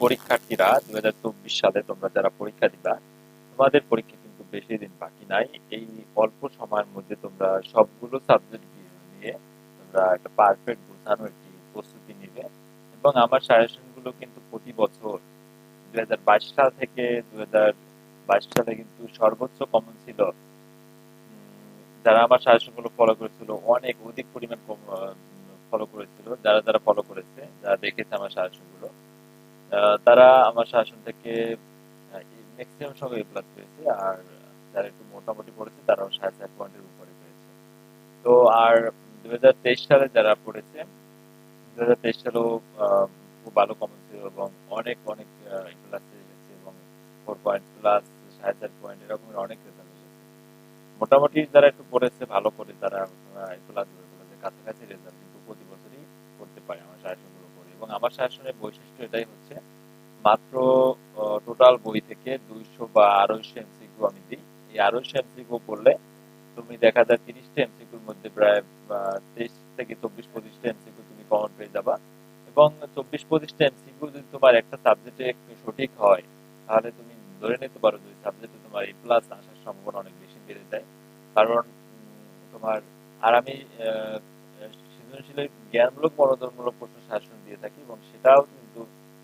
পরীক্ষার্থীরা দুই হাজার চব্বিশ সালে তোমরা যারা পরীক্ষা দিবা, তোমাদের পরীক্ষা কিন্তু বেশি দিন বাকি নাই। এই অল্প সময়ের মধ্যে তোমরা সবগুলো সাবজেক্ট নিয়ে তোমরা একটা পারফেক্ট বোঝানো একটি প্রস্তুতি নিবে। এবং আমার সাজেশনগুলো কিন্তু প্রতি বছর দুই হাজার বাইশ সাল থেকে দুই হাজার বাইশ সালে কিন্তু সর্বোচ্চ কমন ছিল। যারা আমার সাজেশনগুলো ফলো করেছিল, অনেক অধিক পরিমাণ ফলো করেছিল, যারা যারা ফলো করেছে, যারা দেখেছে আমার শাসনগুলো তারা আমার শাসন থেকে ম্যাক্সিমাম সময় এ প্লাস পেয়েছে, আর যারা একটু মোটামুটি পড়েছে, তারাও সাড়ে চার পয়েন্টের উপরে পেয়েছে। তো আর দু সালে যারা পড়েছে দু হাজার তেইশ সালেও খুব ভালো কমন ছিল এবং অনেক অনেক ক্লাস এসেছে এবং ফোর পয়েন্ট প্লাস সাড়ে চার পয়েন্ট এরকম অনেক রেজাল্ট এসেছে। মোটামুটি যারা একটু পড়েছে, ভালো করে তারা ক্লাস কাছাকাছি রেজাল্ট প্রতি বছরই করতে পারে আমার শাসনগুলো করে এবং আমার শাসনের বৈশিষ্ট্য এটাই হচ্ছে, মাত্র টোটাল বই থেকে দুইশো বা আড়াইশো এমসিকিউ আমি দিই। এই আড়াইশো এমসিকিউ করলে তুমি দেখা যায় তিরিশটা এমসিকিউর মধ্যে প্রায় তেইশ থেকে চব্বিশ পঁচিশটা এমসিকিউ তুমি কমন পেয়ে যাবা। এবং চব্বিশ পঁচিশটা এমসিকিউ যদি তোমার একটা সাবজেক্টে একটু সঠিক হয়, তাহলে তুমি ধরে নিতে পারো যে সাবজেক্টে তোমার এ প্লাস আসার সম্ভাবনা অনেক বেশি বেড়ে যায়। কারণ তোমার আর আমি সৃজনশীলের জ্ঞানমূলক মনোদরমূলক প্রশ্ন শাসন দিয়ে থাকি এবং সেটাও কিন্তু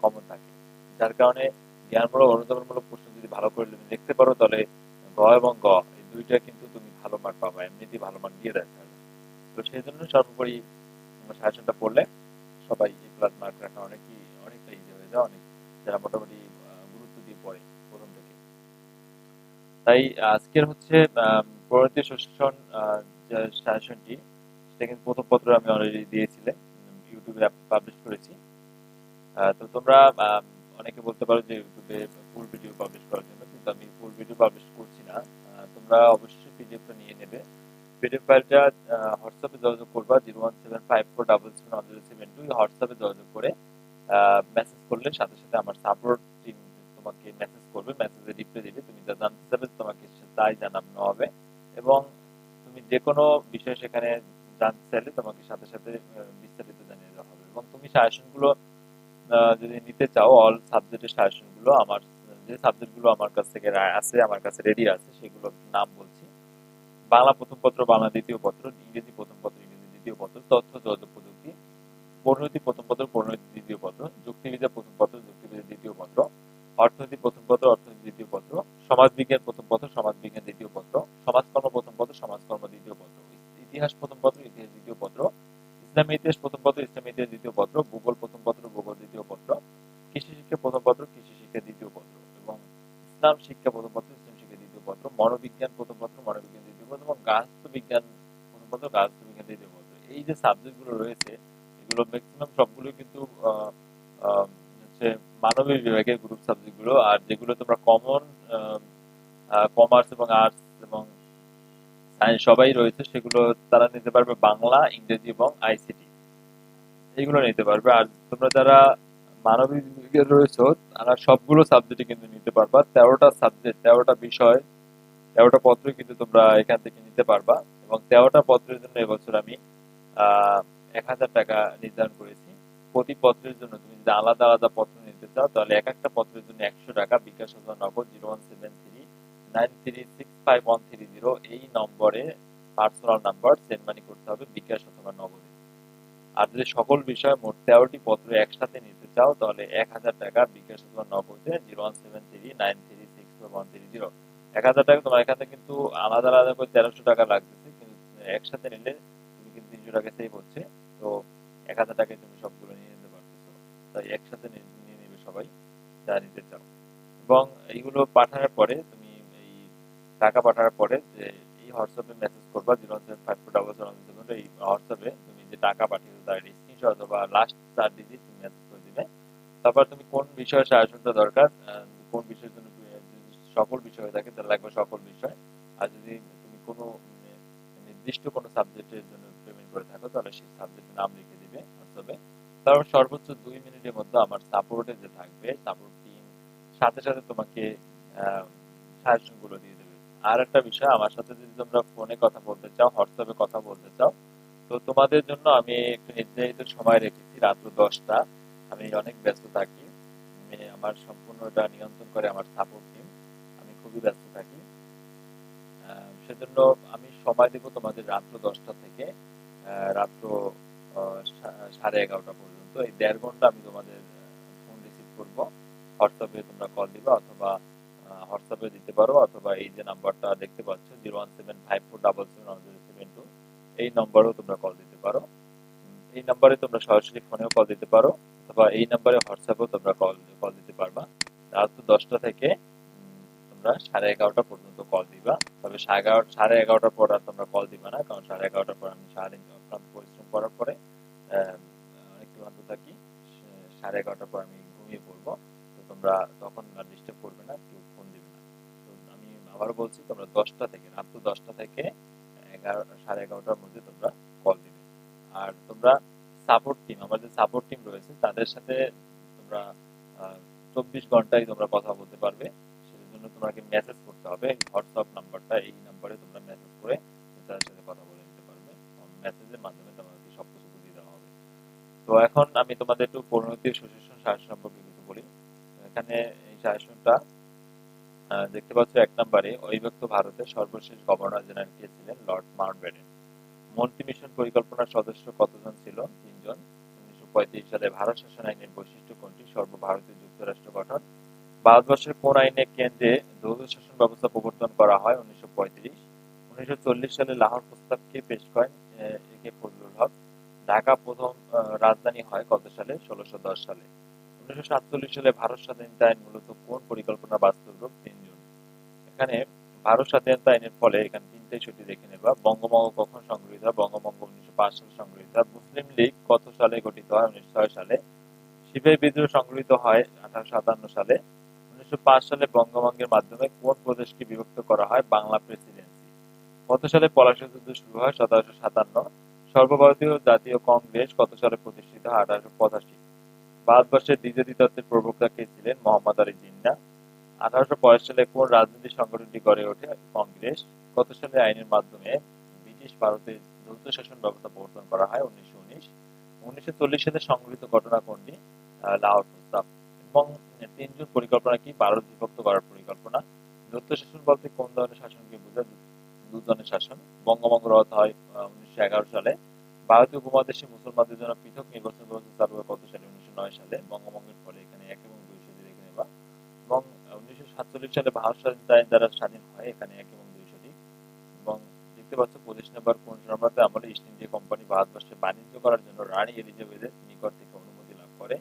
কমন থাকে। যার কারণে জ্ঞানমূলক অনুদরমূলক প্রশ্ন যদি ভালো করে তুমি দেখতে পারো, তাহলে গ এবং গ, এই দুইটা কিন্তু তুমি ভালো মার্ক পাবা, এমনিতেই ভালো মার্ক দিয়ে দেয় তো সেই জন্য সর্বোপরি শাসনটা পড়লে সবাই এই প্লাস মার্ক রাখা অনেকই, অনেকটা ইজি হয়ে যায়, অনেক যারা মোটামুটি গুরুত্ব দিয়ে পড়ে প্রথম থেকে। তাই আজকের হচ্ছে পরবর্তী শোষণ শাসনটি সেটা প্রথম পত্র আমি অলরেডি দিয়েছিলাম ইউটিউবে পাবলিশ করেছি। তো তোমরা অনেকে বলতে পারো যে ইউটিউবে ফুল ভিডিও পাবলিশ করার জন্য, কিন্তু আমি ফুল ভিডিও পাবলিশ করছি না। তোমরা অবশ্যই পিডিএফটা নিয়ে নেবে। পিডিএফ ফাইলটা হোয়াটসঅ্যাপে যোগাযোগ করবা zero one seven five four double seven one zero seven two হোয়াটসঅ্যাপে যোগাযোগ করে মেসেজ করলে সাথে সাথে আমার সাপোর্ট টিম তোমাকে মেসেজ করবে মেসেজে রিপ্লাই দিবে। তুমি যা জানতে চাবে তোমাকে তাই জানানো হবে। এবং তুমি যে কোনো বিষয় সেখানে জানতে চাইলে তোমাকে সাথে সাথে বিস্তারিত জানিয়ে দেওয়া হবে। এবং তুমি সাজেশনগুলো যদি নিতে চাও অল সাবজেক্টের সাজেশনগুলো আমার, যে সাবজেক্টগুলো আমার কাছ থেকে আছে, আমার কাছে রেডি আছে, সেগুলোর নাম বলছি। বাংলা প্রথম পত্র, বাংলা দ্বিতীয় পত্র, ইংরেজি ইসলাম শিক্ষা প্রথম পত্র ইসলাম শিক্ষা দ্বিতীয় পত্র মনোবিজ্ঞান প্রথম পত্র মনোবিজ্ঞান দ্বিতীয় পত্র এবং গার্হস্থ্য বিজ্ঞান প্রথম পত্র গার্হস্থ্য বিজ্ঞান দ্বিতীয় পত্র এই যে সাবজেক্টগুলো রয়েছে, এগুলো ম্যাক্সিমাম সবগুলো কিন্তু হচ্ছে মানবিক বিভাগের গ্রুপ সাবজেক্টগুলো আর যেগুলো তোমরা কমন কমার্স এবং আর্টস এবং সায়েন্স সবাই রয়েছে, সেগুলো তারা নিতে পারবে বাংলা, ইংরেজি এবং আইসিটি এইগুলো নিতে পারবে। আর তোমরা যারা মানবিক বিভাগের রয়েছে, তারা সবগুলো সাবজেক্টে কিন্তু নিতে পারবা। তেরোটা সাবজেক্ট তেরোটা বিষয়, তেরোটা পত্র কিন্তু তোমরা এখান থেকে নিতে পারবা। এবং তেরোটা পত্রের জন্য এবছর আমি এক হাজার টাকা নির্ধারণ করেছি। প্রতি পত্রের জন্য তুমি যদি আলাদা আলাদা পত্র নিতে চাও, তাহলে এক একটা পত্রের জন্য একশো টাকা, bKash Nagad, zero one seven three, nine three six five one three zero, এই নম্বরে পার্সোনাল নাম্বার সেন্ড মানি করতে হবে, বিকাশ অথবা নগদে। আর যদি সকল বিষয় মোট তেরোটি পত্র একসাথে নিতে চাও, তাহলে এক হাজার টাকা বিকাশ অথবা নগদে zero one seven three nine three six one three zero. এক হাজার টাকা তোমার এখানে কিন্তু আলাদা আলাদা করে তেরোশো টাকা লাগতেছে, কিন্তু একসাথে নিলে তুমি কিন্তু তিনশো টাকা সেভ হচ্ছে। তো এক হাজার টাকায় তুমি সবগুলো নিয়ে নিতে পারতেছো। তাই একসাথে নিয়ে নিবে সবাই, যা নিতে চাও। এবং এইগুলো পাঠানোর পরে তুমি এই টাকা পাঠানোর পরে যে এই হোয়াটসঅ্যাপে মেসেজ করবা, zero one seven five four double seven এই হোয়াটসঅ্যাপে তুমি যে টাকা পাঠিয়েছো তার স্ক্রিনশট অথবা লাস্ট চার ডিজিট তুমি তারপর তুমি কোন বিষয়ে সাহায্যটা দরকার? কোন বিষয়ের জন্য সকল বিষয় থাকে, তাহলে লাগবে সকল বিষয়। আর যদি তুমি কোনো নির্দিষ্ট কোনো সাবজেক্টের জন্য পেমেন্ট করে থাকো, তাহলে সেই সাবজেক্টের নাম লিখে দিবে হোয়াটসঅ্যাপে তারপর সর্বোচ্চ দুই মিনিটের মধ্যে আমার সাপোর্টে যে থাকবে সাপোর্ট টিম সাথে সাথে তোমাকে সাজেশনগুলো দিয়ে দেবে। আর একটা বিষয়, আমার সাথে যদি তোমরা ফোনে কথা বলতে চাও হোয়াটসঅ্যাপে কথা বলতে চাও, তো তোমাদের জন্য আমি একটু নির্ধারিত সময় রেখেছি রাত্র দশটা। আমি অনেক ব্যস্ত থাকি। আমি আমার সম্পূর্ণটা নিয়ন্ত্রণ করে আমার সাপোর্ট টিম আমি খুবই ব্যস্ত থাকি। সেজন্য আমি সময় দেব তোমাদের রাত্র দশটা থেকে রাত্র সাড়ে এগারোটা পর্যন্ত। এই দেড় ঘণ্টা আমি তোমাদের ফোন রিসিভ করব। হোয়াটসঅ্যাপে তোমরা কল দিবা অথবা হোয়াটসঅ্যাপে দিতে পারো অথবা এই যে নাম্বারটা দেখতে পাচ্ছ zero one seven five four double seven one zero seven two এই নম্বরেও তোমরা কল দিতে পারো। এই নাম্বারে তোমরা সরাসরি ফোনেও কল দিতে পারো, অথবা এই নাম্বারে হোয়াটসঅ্যাপেও তোমরা কল কল দিতে পারবা। রাত দশটা থেকে তোমরা সাড়ে এগারোটা পর্যন্ত কল দিবা। তবে সাড়ে এগারো, সাড়ে এগারোটার পর আর তোমরা কল দিবা না, কারণ সাড়ে এগারোটার পর আমি সারাদিন অক্লান্ত পরিশ্রম করার পরে অনেক ক্লান্ত থাকি সাড়ে এগারোটার পর আমি ঘুমিয়ে পড়ব। তো তোমরা তখন আর ডিস্টার্ব করবে না, কেউ ফোন দিবে না। তো আমি আবার বলছি, তোমরা দশটা থেকে, রাত দশটা থেকে এগারো, সাড়ে এগারোটার মধ্যে তোমরা তোমরা সাপোর্ট টিম আমাদের সাপোর্ট টিম রয়েছে, তাদের সাথে তোমরা চব্বিশ ঘন্টায় তোমরা কথা বলতে পারবে। সেটার জন্য তোমাকে মেসেজ করতে হবে। হোয়াটসঅ্যাপ নাম্বারটা এই নাম্বারে তোমরা মেসেজ করে তাদের সাথে কথা বলে নিতে পারবে। মেসেজের মাধ্যমে তোমাকে সব কিছু বুঝিয়ে দেওয়া হবে। তো এখন আমি তোমাদের একটু পরিণতি সুশাসন শাসন সম্পর্কে কিছু বলি। এখানে এই শাসনটা দেখতে পাচ্ছ এক নম্বরে, অবিভক্ত ভারতের সর্বশেষ গভর্নর জেনারেল কে ছিলেন? লর্ড মাউন্টব্যাটেন মিশন পরিকল্পনার সদস্য কতজন ছিল? তিনজন। উনিশশো পঁয়ত্রিশ সালে ভারত শাসন আইনের বৈশিষ্ট্য কোনটি? সর্বভারতীয় যুক্তরাষ্ট্র গঠন। ভারতবর্ষের কোন আইনে কেন্দ্রে যৌথ শাসন ব্যবস্থা প্রবর্তন করা হয়? উনিশশো পঁয়ত্রিশ। উনিশশো সালে লাহোর প্রস্তাবকে পেশ করেন, এ কে ফজলুল হক। ঢাকা প্রথম রাজধানী হয় কত সালে? ষোলোশো সালে। উনিশশো সাতচল্লিশ সালে ভারত স্বাধীনতা আইন মূলত কোন পরিকল্পনা বাস্তব রূপ? তিনজন। এখানে ভারত স্বাধীনতা আইনের ফলে এখানে তিনটে ছুটি দেখে নেবা। বঙ্গভঙ্গ কখন সংগৃহীত? হয় বঙ্গভঙ্গ উনিশশো পাঁচ সালে সংগৃহীত। হয় মুসলিম লীগ কত সালে গঠিত হয়? উনিশশো ছয় সালে। সিপাহী বিদ্রোহ সংগৃহীত হয় আঠারোশো সাতান্ন সালে। উনিশশো পাঁচ সালে বঙ্গভঙ্গের মাধ্যমে কোন প্রদেশকে বিভক্ত করা হয়? বাংলা প্রেসিডেন্সি। কত সালে পলাশী যুদ্ধ শুরু হয়? সতেরোশো সাতান্ন। সর্বভারতীয় জাতীয় কংগ্রেস কত সালে প্রতিষ্ঠিত হয়? আঠারোশো পঁচাশি। ভারতবর্ষের দ্বিতীয় তত্ত্বের প্রবক্তা কে ছিলেন? মোহাম্মদ আলী জিন্না। আঠারোশো সালে কোন রাজনৈতিক সংগঠনটি গড়ে ওঠে? কংগ্রেস। কত সালে আইনের মাধ্যমে ব্রিটিশ ভারতে যৌথ শাসন ব্যবস্থা প্রবর্তন করা হয়, উনিশশো উনিশ। উনিশশো চল্লিশ সালে সংগঠিত ঘটনা কোনটি? লাহোর প্রস্তাব। এবং তিনজন পরিকল্পনা কি? ভারত বিভক্ত করার পরিকল্পনা। যৌথ শাসন বলতে কোন ধরনের শাসনকে বোঝায়? দু- দু ধরনের শাসন। বঙ্গভঙ্গ রদ হয় উনিশশো এগারো সালে। ভারতীয় উপমহাদেশে মুসলমানদের জন্য পৃথক নির্বাচন ব্যবস্থা চালু হয় কত সালে? উনিশশো নয় সালে। বঙ্গভঙ্গের ফলে এখানে এক এবং দুই সাথে রেখে নেবা এবং উনিশশো সাতচল্লিশ সালে ভারত আইন দ্বারা স্বাধীন হয়, এখানে এক এবং এবং দেখতে পাচ্ছ, পঁচিশ নম্বর ইস্ট ইন্ডিয়া কোম্পানি ভারতবর্ষে বাণিজ্য করার জন্য রানী এলিজাবেথের নিকট থেকে অনুমতি লাভ করে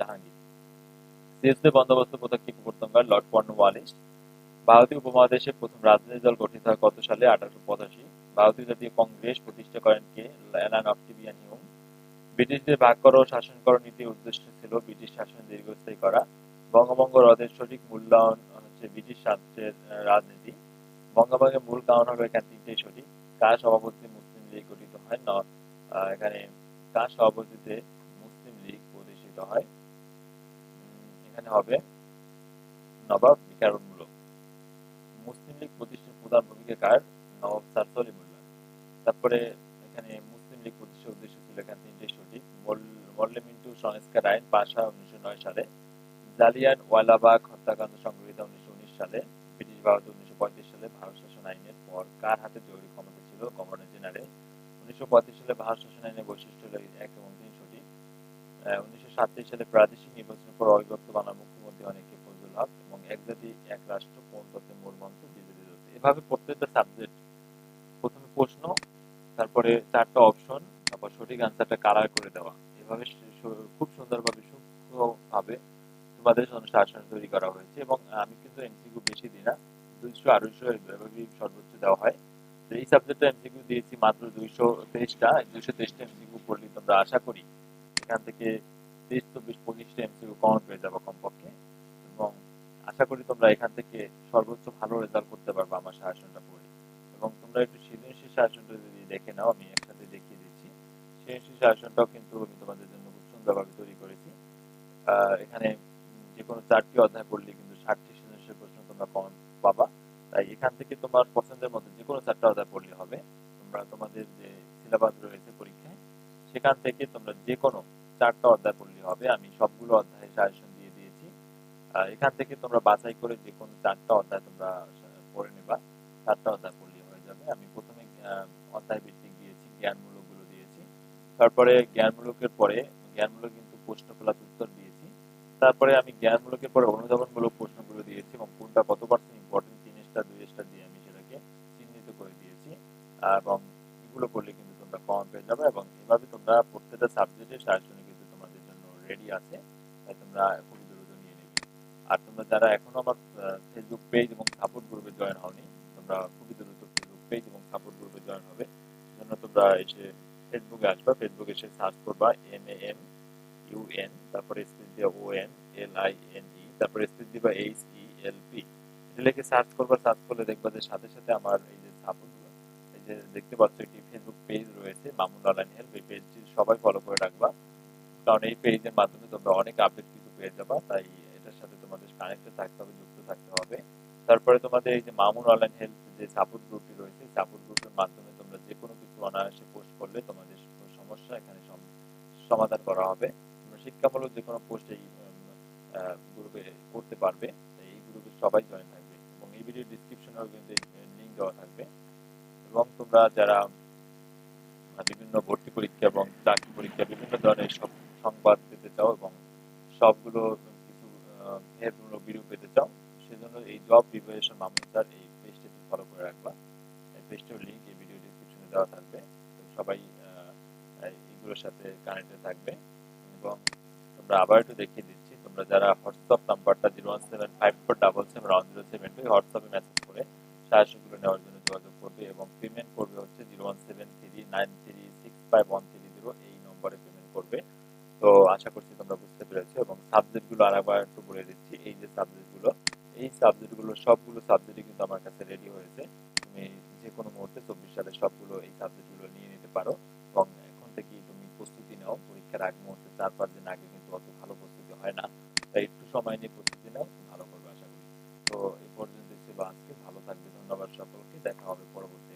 জাহাঙ্গীর। বন্দোবস্ত প্রথা কি প্রবর্তন করে লর্ড ভারতীয় উপমহাদেশে প্রথম রাজনৈতিক দল গঠিত হয় কত সালে? আঠারোশো পঁচাশি। ভারতীয় জাতীয় কংগ্রেস প্রতিষ্ঠা করেন কে? Alan অক্টিভিয়ান Hume. ব্রিটিশদের ভাগ করো ও শাসন করো নীতির উদ্দেশ্য ছিল ব্রিটিশ শাসন দীর্ঘস্থায়ী করা। বঙ্গভঙ্গ রদের সঠিক মূল্যায়ন হচ্ছে ব্রিটিশ আহ, রাজনীতি। বঙ্গভঙ্গের মূল কারণ হবে এখানে তিনটেই সঠিক। কার সভাপতি মুসলিম লীগ গঠিত হয়? ন এখানে কার সভাপতিতে মুসলিম লীগ প্রতিষ্ঠিত হয়? এখানে হবে নবাব বিকারুন্মূলক মুসলিম লীগ প্রতিষ্ঠার প্রধান ভূমিকা কার? নবাব স্যার সলিমুল্লাহ তারপরে এখানে মুসলিম লীগ প্রতিষ্ঠার উদ্দেশ্য ছিল এখানে তিনটে সঠিক। মল্লে মিন্টু সংস্কার আইন পাশ উনিশশো নয় সালে জালিয়ান ওয়ালাবাগ হত্যাকাণ্ড সংগঠিত উনিশশো উনিশ সালে, ব্রিটিশ ভারত উনিশশো পঁয়ত্রিশ সালে ভারত শাসন আইনের পর কার হাতে জরুরি ক্ষমতা ছিল? Governor general. উনিশশো পঁয়ত্রিশ সালে ভারত শাসন আইনের বৈশিষ্ট্য হল এক এবং তিন সঠিক। উনিশশো সাতত্রিশ সালে প্রাদেশিক নির্বাচনের পর অবিভক্ত বাংলার মুখ্যমন্ত্রী অনেকে ফজলুল হক এবং এক জাতি এক রাষ্ট্র, কোন তত্ত্বের মূল মন্ত্র? বিজেপি এভাবে প্রত্যেকটা সাবজেক্ট প্রথমে প্রশ্ন, তারপরে চারটা অপশন তারপর সঠিক আনসারটা কালার করে দেওয়া। এভাবে খুব সুন্দরভাবে, সূক্ষ্মভাবে তোমাদের জন্য শাসন তৈরি করা হয়েছে এবং আমি কিন্তু এমসিকিউ বেশি দিই না দুইশো আড়াইশো এভাবেই সর্বোচ্চ দেওয়া হয়। তো এই সাবজেক্টটা এমসিকিউ দিয়েছি মাত্র দুইশো তেইশটা। দুইশো তেইশটা এমসিকিউ পড়লে তোমরা আশা করি এখান থেকে তেইশ, চব্বিশ, পঁচিশটা এমসিকিউ কমন পেয়ে যাব কমপক্ষে। এবং আশা করি তোমরা এখান থেকে সর্বোচ্চ ভালো রেজাল্ট করতে পারবে আমার শাসনটা পড়ে। এবং তোমরা একটু সৃজনশীল শাসনটা যদি দেখে নাও, আমি একসাথে দেখিয়ে দিচ্ছি। সৃজনশীল শাসনটাও কিন্তু আমি তোমাদের জন্য খুব সুন্দরভাবে তৈরি করেছি। এখানে যে কোনো চারটি অধ্যায় পড়লে কিন্তু ষাটটি সৃজনশীল প্রশ্ন তোমরা কমন পাবা। তাই এখান থেকে তোমার পছন্দের মতো যে কোনো চারটা অধ্যায় পড়লে হবে। তোমরা তোমাদের যে সিলেবাস রয়েছে পরীক্ষায়, সেখান থেকে তোমরা যে কোনো চারটা অধ্যায় পড়লে হবে। আমি সবগুলো অধ্যায় সাজেশন দিয়ে দিয়েছি। এখান থেকে তোমরা বাছাই করে যে কোনো চারটা অধ্যায় তোমরা পড়ে নেবা। চারটা অধ্যায় পড়লে হয়ে যাবে। আমি প্রথমে অধ্যায় ভিত্তিক দিয়েছি জ্ঞানমূলকগুলো দিয়েছি। তারপরে জ্ঞানমূলকের পরে, জ্ঞানমূলক কিন্তু প্রশ্ন খোলা উত্তর দিয়েছি তারপরে আমি জ্ঞানমূলকের পরে অনুধাবনমূলক প্রশ্নগুলো দিয়েছি এবং কোনটা কত পার্সেন্ট ইম্পর্টেন্ট তিন স্টার দুই স্টার দিয়ে আমি সেটাকে চিহ্নিত করে দিয়েছি। এবং এগুলো করলে কিন্তু তোমরা কম পেয়ে যাবে এবং এভাবে তোমরা প্রত্যেকটা সাবজেক্টের সাজেশনে কিন্তু তোমাদের জন্য রেডি আছে। তাই তোমরা খুবই দ্রুত নিয়ে নেবে। আর তোমরা যারা এখনও আমার ফেসবুক পেজ এবং সাপোর্ট গ্রুপে জয়েন হওনি, তোমরা খুবই দ্রুত ফেসবুক পেজ এবং সাপোর্ট গ্রুপে জয়েন হবে। জন্য তোমরা এসে ফেসবুকে আসবা। ফেসবুকে এসে সার্চ করবা M A M U N তারপরে স্পেস দিয়ে O N L I N E তারপরে স্পেস দিবা এইচ ই এল পি এটা লিখে সার্চ করবা সার্চ করলে দেখবা যে সাথে সাথে আমার এই যে সাপোর্ট এই যে দেখতে পাচ্ছ একটি ফেসবুক পেজ রয়েছে, মামুন অনলাইন হেল্প এই পেজটি সবাই ফলো করে রাখবা। কারণ এই পেজের মাধ্যমে তোমরা অনেক আপডেট কিছু পেয়ে যাবা, তাই এটার সাথে তোমাদের কানেক্টেড থাকতে হবে, যুক্ত থাকতে হবে। তারপরে তোমাদের এই যে মামুন অনলাইন হেল্প যে সাপোর্ট গ্রুপটি রয়েছে সাপোর্ট গ্রুপের মাধ্যমে তোমরা যে কোনো কিছু অনায়াসে পোস্ট করলে তোমাদের সমস্যা এখানে সমাধান করা হবে। শিক্ষামূলক যে কোনো পোস্ট এই গ্রুপে করতে পারবে। এই গ্রুপে সবাই জয়েন থাকবে এবং এই ভিডিও ডিসক্রিপশনেও কিন্তু লিঙ্ক দেওয়া থাকবে। এবং তোমরা যারা বিভিন্ন ভর্তি পরীক্ষা এবং চাকরি পরীক্ষা বিভিন্ন ধরনের সব সংবাদ পেতে চাও এবং সবগুলো কিছু হেল্পমূলক ভিডিও পেতে চাও সেজন্য এই জব প্রিপারেশন মামুন স্যার এই পেজটি ফলো করে রাখবা। এই পেজটির লিঙ্ক এই ভিডিও ডিসক্রিপশনে দেওয়া থাকবে। সবাই আহ, এইগুলোর সাথে কানেক্টেড থাকবে। এবং তোমরা আবার একটু দেখিয়ে দিচ্ছি, তোমরা যারা হোয়াটসঅ্যাপ নাম্বারটা zero one seven five four double seven one zero seven two হোয়াটসঅ্যাপে মেসেজ করে সাহায্যগুলো নেওয়ার জন্য যোগাযোগ করবে এবং পেমেন্ট করবে হচ্ছে zero one seven three nine three six five one three zero এই নম্বরে পেমেন্ট করবে। তো আশা করছি তোমরা বুঝতে পেরেছ এবং সাবজেক্টগুলো আরেকবার একটু বলে দিচ্ছি, এই যে সাবজেক্টগুলো এই সাবজেক্টগুলো সবগুলো সাবজেক্টই কিন্তু আমার কাছে রেডি হয়েছে। তুমি যে কোনো মুহূর্তে চব্বিশ সালে সবগুলো এই সাবজেক্টগুলো নিয়ে নিতে পারো এবং পরীক্ষার আগ মুহূর্তে চার পাঁচ দিন আগে কিন্তু অত ভালো প্রস্তুতি হয় না। তাই একটু সময় নিয়ে প্রস্তুতি নাও, ভালো করবে আশা করি। তো এই পর্যন্ত ছিল আজকে, ভালো থাকবে, ধন্যবাদ সকলকে, দেখা হবে পরবর্তী